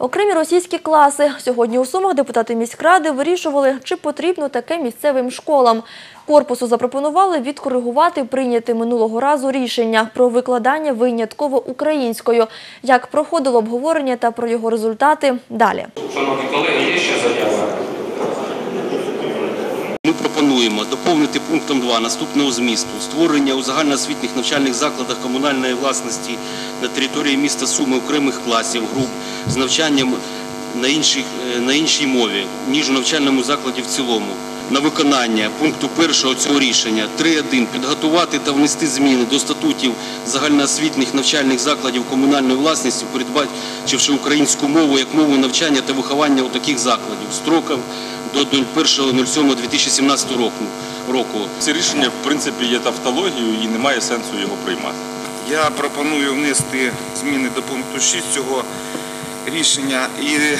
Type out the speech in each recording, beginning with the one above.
Окремі російські класи. Сьогодні у Сумах депутати міськради вирішували, чи потрібно таке місцевим школам. Корпусу запропонували відкоригувати прийняте минулого разу рішення про викладання винятково українською. Як проходило обговорення та про його результати – далі. Шановні колеги, є ще заява? Пропонуємо доповнити пунктом 2 наступного змісту створення у загальноосвітніх навчальних закладах комунальної власності на території міста Суми окремих класів, груп з навчанням на, інших, е, на іншій мові, ніж у навчальному закладі в цілому. На виконання пункту 1 цього рішення 3.1 підготувати та внести зміни до статутів загальноосвітніх навчальних закладів комунальної власності, передбачивши українську мову як мову навчання та виховання у таких закладів строком до 01.07.2017 року. року. Це рішення, в принципі, є тавтологією і немає сенсу його приймати. Я пропоную внести зміни до пункту 6 цього рішення і е,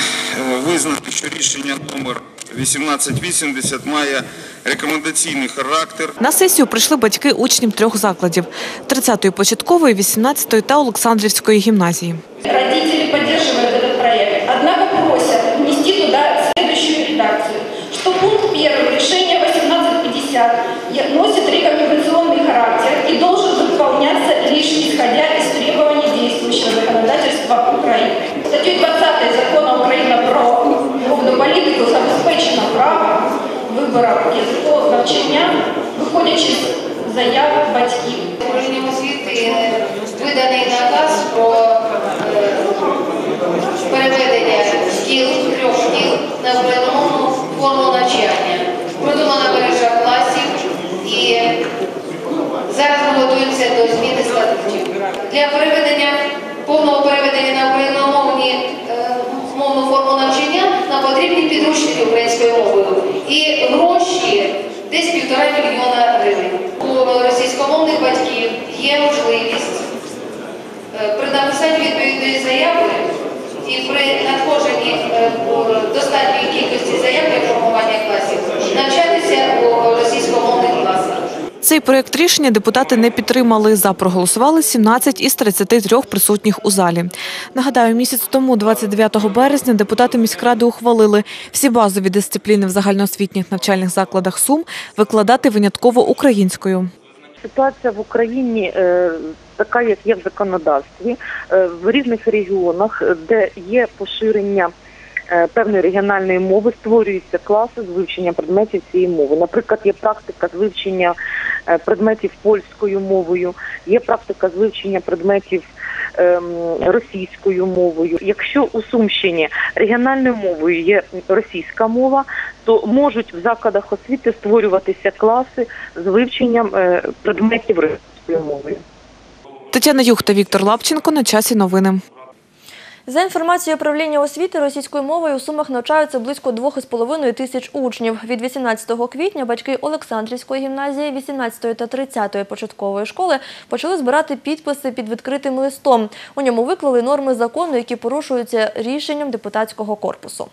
визнати, що рішення номер 1880 має рекомендаційний характер. На сесію прийшли батьки учнів трьох закладів – 30-ї початкової, 18-ї та Олександрівської гімназії. Родители поддерживают этот проект, однако просят что пункт 1 решения 1850 я- носит рекомендационный характер и должен выполняться лишь исходя из требований действующего законодательства Украины. Статьей 20 Закона України про мовну політику забезпечено право вибору язикового навчання, виходячи з заяв батьків. управлінням освіти е, виданий наказ про е, переведення Для переведення, повного переведення на україномовні е, мовну форму навчання нам потрібні підручники українською мовою. І гроші десь півтора мільйона гривень. У російськомовних батьків є можливість е, при написанні відповідної заяви і при надходженні е, достатньої кількості заяв для формування класів навчатися у російськомовних класах. Цей проєкт рішення депутати не підтримали. За проголосували 17 із 33 присутніх у залі. Нагадаю, місяць тому, 29 березня, депутати міськради ухвалили всі базові дисципліни в загальноосвітніх навчальних закладах Сум викладати винятково українською. Ситуація в Україні е, така, як є в законодавстві, Е, в різних регіонах, е, де є поширення певної регіональної мови, створюються класи з вивчення предметів цієї мови. Наприклад, є практика з вивчення предметів польською мовою, є практика з вивчення предметів ем, російською мовою. Якщо у Сумщині регіональною мовою є російська мова, то можуть в закладах освіти створюватися класи з вивченням е, предметів російською мовою. Тетяна Юх та Віктор Лапченко на часі новини. За інформацією управління освіти, російською мовою у Сумах навчаються близько 2,5 тисяч учнів. Від 18 квітня батьки Олександрівської гімназії, 18 та 30 початкової школи почали збирати підписи під відкритим листом. У ньому виклали норми закону, які порушуються рішенням депутатського корпусу.